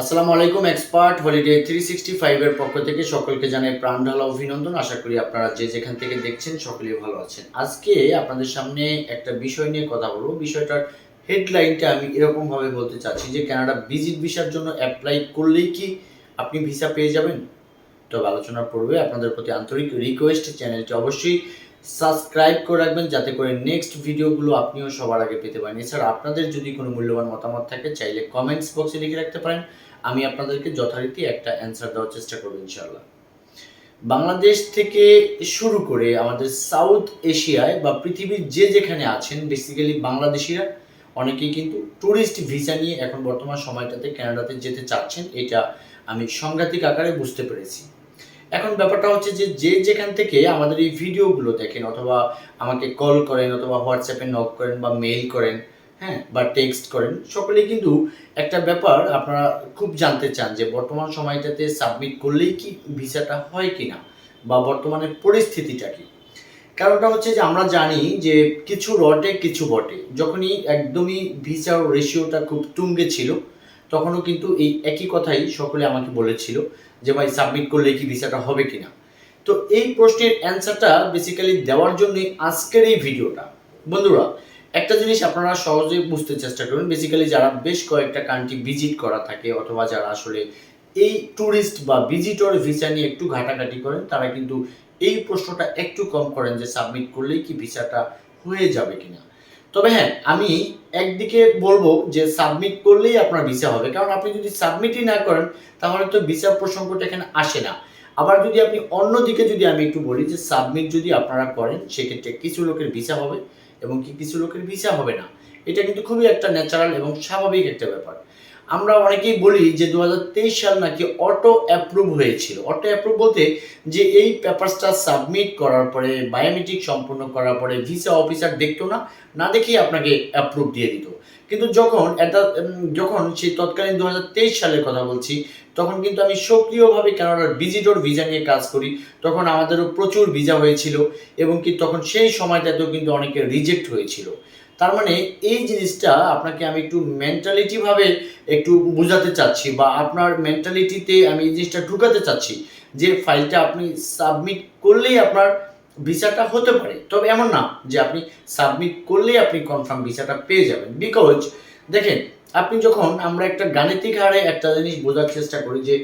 আসসালামু আলাইকুম, expert holiday three sixty ফাইভের পক্ষ থেকে সকলকে জানাই প্রাণ ঢালা অভিনন্দন। আশা করি আপনারা যে যেখান থেকে দেখছেন সকলেই ভালো আছেন। আজকে আপনাদের সামনে একটা বিষয় নিয়ে কথা বলব। বিষয়টার হেডলাইনটা আমি এরকমভাবে বলতে চাচ্ছি যে কানাডা ভিজিট ভিসার জন্য অ্যাপ্লাই করলেই কি আপনি ভিসা পেয়ে যাবেন? তবে আলোচনার পূর্বে আপনাদের প্রতি আন্তরিক রিকোয়েস্ট চ্যানেলটি অবশ্যই সাবস্ক্রাইব করে রাখবেন যাতে করে নেক্সট ভিডিওগুলো আপনিও সবার আগে পেতে পারেন। এছাড়া আপনাদের যদি কোনো মূল্যবান মতামত থাকে, চাইলে কমেন্টস বক্সে লিখে রাখতে পারেন। আমি আপনাদেরকে যথারীতি একটা অ্যান্সার দেওয়ার চেষ্টা করব ইনশাল্লাহ বাংলাদেশ থেকে শুরু করে আমাদের সাউথ এশিয়ায় বা পৃথিবীর যে যেখানে আছেন বেসিক্যালি বাংলাদেশিরা, অনেকেই কিন্তু ট্যুরিস্ট ভিসা নিয়ে এখন বর্তমান সময়টাতে কানাডাতে যেতে চাচ্ছেন। এটা আমি সাংঘাতিক আকারে বুঝতে পেরেছি। এখন ব্যাপারটা হচ্ছে যে যে যেখান থেকে আমাদের এই ভিডিওগুলো দেখেন, অথবা আমাকে কল করেন, অথবা হোয়াটসঅ্যাপে নক করেন বা মেইল করেন হ্যাঁ বা টেক্সট করেন, সকলেই কিন্তু একটা ব্যাপার আপনারা খুব জানতে চান যে, বর্তমান সময়টাতে সাবমিট করলেই কি ভিসাটা হয় কিনা, বা বর্তমানে পরিস্থিতিটা কি? কারণটা হচ্ছে যে, আমরা জানি যে, কিছু রটে, কিছু বটে। যখনই একদমই ভিসার রেশিওটা খুব তুঙ্গে ছিল, তখনও কিন্তু এই একই কথাই সকলে আমাকে বলেছিল। যে ভাই সাবমিট করলে কি ভিসাটা হবে কিনা। তো এই প্রশ্নের অ্যান্সারটা বেসিক্যালি দেওয়ার জন্যই আজকের এই ভিডিওটা বন্ধুরা, একটা জিনিস আপনারা সহজে বুঝতে চেষ্টা করুন বেসিক্যালি যারা বেশ কয়েকটা কান্ট্রি ভিজিট করা থাকে অথবা যারা আসলে এই ট্যুরিস্ট বা ভিজিটর ভিসা নিয়ে একটু ঘাটাঘাটি করেন, তারা কিন্তু এই প্রশ্নটা একটু কম করেন যে সাবমিট করলেই কি ভিসাটা হয়ে যাবে কিনা। তবে হ্যাঁ আমি একদিকে বলব যে সাবমিট করলেই আপনার ভিসা হবে। কারণ আপনি যদি সাবমিটই না করেন, তাহলে তো ভিসা প্রসঙ্গটা এখানে আসে না। আবার যদি আপনি অন্যদিকে যদি আমি একটু বলি যে সাবমিট যদি আপনারা করেন, সেক্ষেত্রে কিছু লোকের ভিসা হবে এবং কি কিছু লোকের ভিসা হবে না। এটা কিন্তু খুবই একটা ন্যাচারাল এবং স্বাভাবিক একটা ব্যাপার। আমরা অনেকেই বলি যে দু হাজার তেইশ সাল নাকি অটো অ্যাপ্রুভ হয়েছিল। অটো অ্যাপ্রুভ বলতে যে এই পেপারসটা সাবমিট করার পরে বায়োমেট্রিক সম্পূর্ণ করার পরে ভিসা অফিসার দেখতো না না দেখেই আপনাকে অ্যাপ্রুভ দিয়ে দিত। কিন্তু যখন এটা যখন সেই তৎকালীন দু হাজার তেইশ সালের কথা বলছি, তখন কিন্তু আমি সক্রিয়ভাবে কানাডার ভিজিটর ভিসা নিয়ে কাজ করি। তখন আমাদেরও প্রচুর ভিসা হয়েছিল এবং কি তখন সেই সময়টাতেও কিন্তু অনেকে রিজেক্ট হয়েছিল। তার মানে এই জিনিসটা আপনাকে আমি একটু মেন্টালিটিভাবে একটু বোঝাতে চাচ্ছি বা আপনার মেন্টালিটিতে আমি এই জিনিসটা ঢুকাতে চাচ্ছি যে ফাইলটা আপনি সাবমিট করলেই আপনার ভিসাটা হতে পারে। তবে এমন না যে আপনি সাবমিট করলেই আপনি কনফার্ম ভিসাটা পেয়ে যাবেন। বিকজ দেখেন, আপনি যখন আমরা একটা গাণিতিক হারে একটা জিনিস বোঝার চেষ্টা করি যে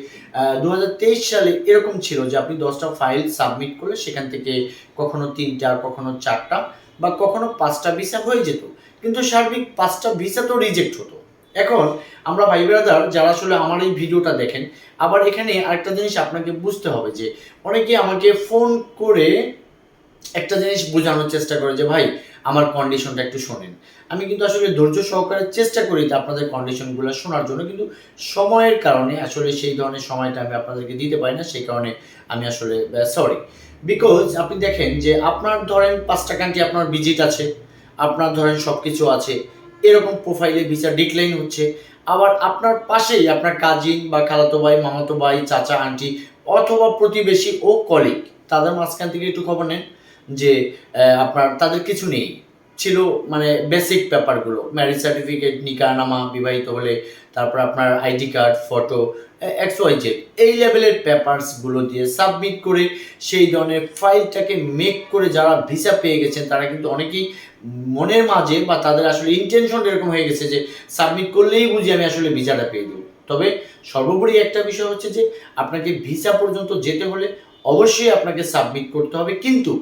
দু হাজার তেইশ সালে এরকম ছিল যে আপনি দশটা ফাইল সাবমিট করলে সেখান থেকে কখনো তিনটা, কখনো চারটা বা কখনো পাঁচটা ভিসা হয়ে যেত। কিন্তু সার্বিক পাঁচটা ভিসা তো রিজেক্ট হতো। এখন আমরা ভাই ব্রাদার, যারা আসলে আমার এই ভিডিওটা দেখেন, আবার এখানে আরেকটা জিনিস আপনাকে বুঝতে হবে যে, অনেকে আমাকে ফোন করে একটা জিনিস বোঝানোর চেষ্টা করে যে, ভাই, আমার কন্ডিশনটা একটু শোনেন। আমি কিন্তু আসলে ধৈর্য সহকারে চেষ্টা করি যে, আপনাদের কন্ডিশনগুলো শোনার জন্য। কিন্তু সময়ের কারণে আসলে সেই ধরনের সময়টা আমি আপনাদেরকে দিতে পারি না। সেই কারণে আমি আসলে সরি বিকজ আপনি দেখেন যে, আপনার ধরেন পাঁচটা কান্ট্রি আপনার ভিজিট আছে, আপনার ধরেন সব কিছু আছে, এরকম প্রোফাইলে ভিসা ডিক্লাইন হচ্ছে। আবার আপনার পাশেই আপনার কাজিন বা খালাতো ভাই, মামাতো ভাই, চাচা আন্টি অথবা প্রতিবেশী ও কলিগ তাদের মাঝখান থেকে একটু খবর নেন। যে আপনার তাদের কিছু নেই। ছিল মানে বেসিক ব্যাপারগুলো। ম্যারেজ সার্টিফিকেট নিকানামা, বিবাহিত হলে, তারপর আপনার ID card photo X Y Z এই লেভেলের পেপারসগুলো দিয়ে সাবমিট করে সেই ধরনের ফাইলটাকে মেক করে যারা ভিসা পেয়ে গেছেন, তারা কিন্তু অনেকেই মনের মাঝে বা তাদের আসলে ইন্টেনশন এরকম হয়ে গেছে যে সাবমিট করলেই বুঝি আমি আসলে ভিসাটা পেয়ে দেবো। তবে সর্বোপরি একটা বিষয় হচ্ছে যে, আপনাকে ভিসা পর্যন্ত যেতে হলে অবশ্যই আপনাকে সাবমিট করতে হবে। কিন্তু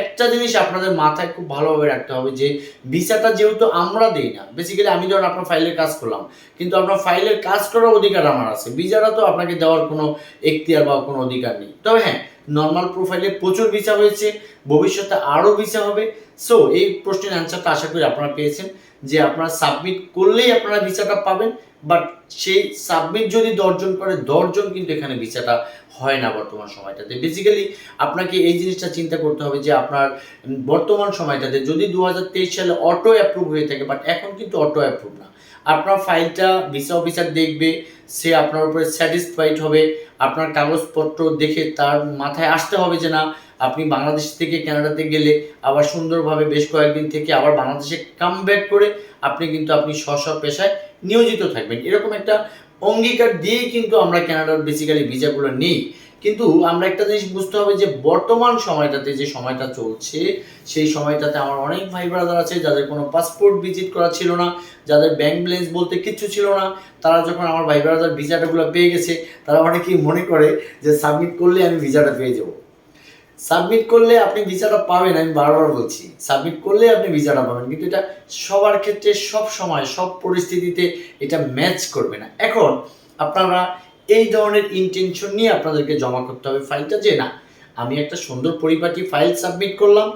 একটা জিনিস আপনাদের মাথায় খুব ভালোভাবে রাখতে হবে যে, ভিসাটা যেহেতু আমরা দেই না বেসিক্যালি আমি ধরুন আপনার ফাইলের কাজ করলাম, কিন্তু আপনার ফাইলের কাজ করার অধিকার আমার আছে। ভিসাটা তো আপনাকে দেওয়ার কোনো এখতিয়ার বা কোনো অধিকার নেই। তবে হ্যাঁ নর্মাল প্রোফাইলে প্রচুর ভিসা হয়েছে, ভবিষ্যতে আরও ভিসা হবে। সো এই প্রশ্নের অ্যান্সারটা আশা করি আপনারা পেয়েছেন। যে আপনারা সাবমিট করলেই আপনারা ভিসাটা পাবেন বাট সেই সাবমিট যদি দশজন করে, দশজন কিন্তু এখানে ভিসাটা হয় না বর্তমান সময়টাতে। বেসিক্যালি আপনাকে এই জিনিসটা চিন্তা করতে হবে যে আপনার বর্তমান সময়টাতে যদি দু হাজার তেইশ সালে অটো অ্যাপ্রুভ হয়ে থাকে বাট এখন কিন্তু অটো অ্যাপ্রুভ না। আপনার ফাইলটা ভিসা অফিসার দেখবে, সে আপনার উপরে স্যাটিসফাইড হবে, আপনার কাগজপত্র দেখে তার মাথায় আসতে হবে যে না আপনি বাংলাদেশ থেকে কানাডাতে গেলে আবার সুন্দরভাবে বেশ কয়েকদিন থেকে আবার বাংলাদেশে কাম ব্যাক করে আপনি কিন্তু আপনি স্ব পেশায় নিয়োজিত থাকবেন। এরকম একটা অঙ্গীকার দিয়েই কিন্তু আমরা কানাডার বেসিক্যালি ভিসাগুলো নিই। কিন্তু আমরা একটা জিনিস বুঝতে হবে যে বর্তমান সময়টাতে যে সময়টা চলছে, সেই সময়টাতে আমার অনেক ভাই ব্রাদার আছে যাদের কোনো পাসপোর্ট ভিজিট করা ছিল না, যাদের ব্যাংক ব্যালেন্স বলতে কিচ্ছু ছিল না। তারা যখন আমার ভাই ব্রাদার ভিসাটাগুলো পেয়ে গেছে, তারা অনেকেই মনে করে যে সাবমিট করলে আমি ভিসাটা পেয়ে যাব। সাবমিট করলে আপনি ভিসাটা পাবেন, আমি বারবার বলছি। সাবমিট করলে আপনি ভিসাটা পাবেন, কিন্তু এটা সবার ক্ষেত্রে সব সময়, সব পরিস্থিতিতে এটা ম্যাচ করবে না। এখন আপনারা এই ধরনের ইন্টেনশন নিয়ে আপনাদেরকে জমা করতে হবে ফাইলটা যে, না, আমি একটা সুন্দর পরিপাটি ফাইল সাবমিট করলাম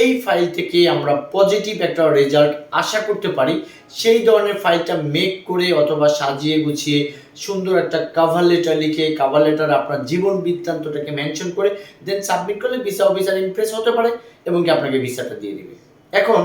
এই ফাইল থেকে আমরা পজিটিভ একটা রেজাল্ট আশা করতে পারি। সেই ধরনের ফাইলটা মেক করে অথবা সাজিয়ে গুছিয়ে সুন্দর একটা কাভার লেটার লিখে কাভার লেটার আপনার জীবন বৃত্তান্তটাকে মেনশন করে দেন সাবমিট করলে ভিসা অফিসার ইমপ্রেস হতে পারে এবং কি আপনাকে ভিসাটা দিয়ে দেবে। এখন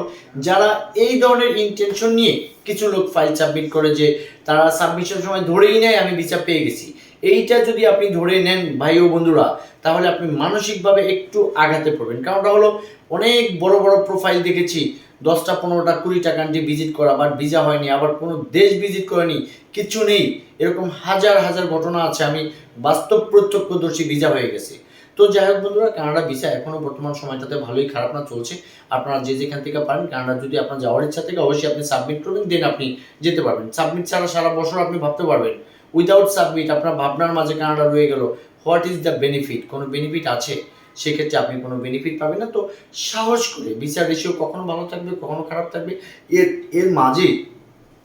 যারা এই ধরনের ইন্টেনশন নিয়ে কিছু লোক ফাইল সাবমিট করে যে, তারা সাবমিশন সময় ধরেই নেয়, আমি ভিসা পেয়ে গেছি। এইটা যদি আপনি ধরে নেন ভাই ও বন্ধুরা, তাহলে আপনি মানসিকভাবে একটু আঘাতে পড়বেন। কারণটা হলো, অনেক বড় বড় প্রোফাইল দেখেছি, দশটা, পনেরোটা কুড়িটা কান্ট্রি ভিজিট করা বাট ভিসা হয়নি, আবার কোনো দেশ ভিজিট করেনি, কিছু নেই। এরকম হাজার হাজার ঘটনা আছে, আমি বাস্তব প্রত্যক্ষদর্শী ভিসা হয়ে গেছে। তো যাই হোক বন্ধুরা কানাডা ভিসা এখনও বর্তমান সময়টাতে ভালোই খারাপ না, চলছে। আপনারা যে যেখান থেকে পারেন কানাডা যদি আপনার যাওয়ার ইচ্ছা থেকে, অবশ্যই আপনি সাবমিট করবেন দেন আপনি যেতে পারবেন। সাবমিট ছাড়া সারা বছর আপনি ভাবতে পারবেন। উইদাউট সাবমিট আপনার ভাবনার মাঝে কানাডা রয়ে গেল। হোয়াট ইজ দ্য বেনিফিট কোনো বেনিফিট আছে? সেক্ষেত্রে আপনি কোনো বেনিফিট পাবেন না। তো সাহস করে বিচার রেশিও কখনো ভালো থাকবে, কখনো খারাপ থাকবে, এর এর মাঝে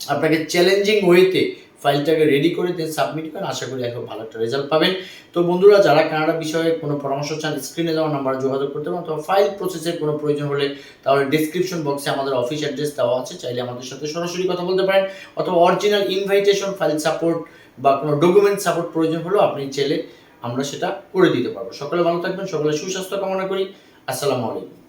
আপনাকে চ্যালেঞ্জিং ওয়েতে ফাইলটাকে রেডি করে দেন সাবমিট করেন। আশা করি এখন ভালো একটা রেজাল্ট পাবেন। তো বন্ধুরা, যারা কানাডা বিষয়ে কোনো পরামর্শ চান স্ক্রিনে দেওয়া নাম্বার যোগাযোগ করতে পারেন অথবা ফাইল প্রসেসের কোনো প্রয়োজন হলে তাহলে ডিসক্রিপশন বক্সে আমাদের অফিস অ্যাড্রেস দেওয়া আছে। চাইলে আমাদের সাথে সরাসরি কথা বলতে পারেন। অথবা অরিজিনাল ইনভাইটেশন ফাইল সাপোর্ট বা কোনো ডকুমেন্ট সাপোর্ট প্রয়োজন হলেও আপনি চাইলে আমরা সেটা করে দিতে পারব। সকলে ভালো থাকবেন, সকলে সুস্বাস্থ্য কামনা করি। আসসালামু আলাইকুম।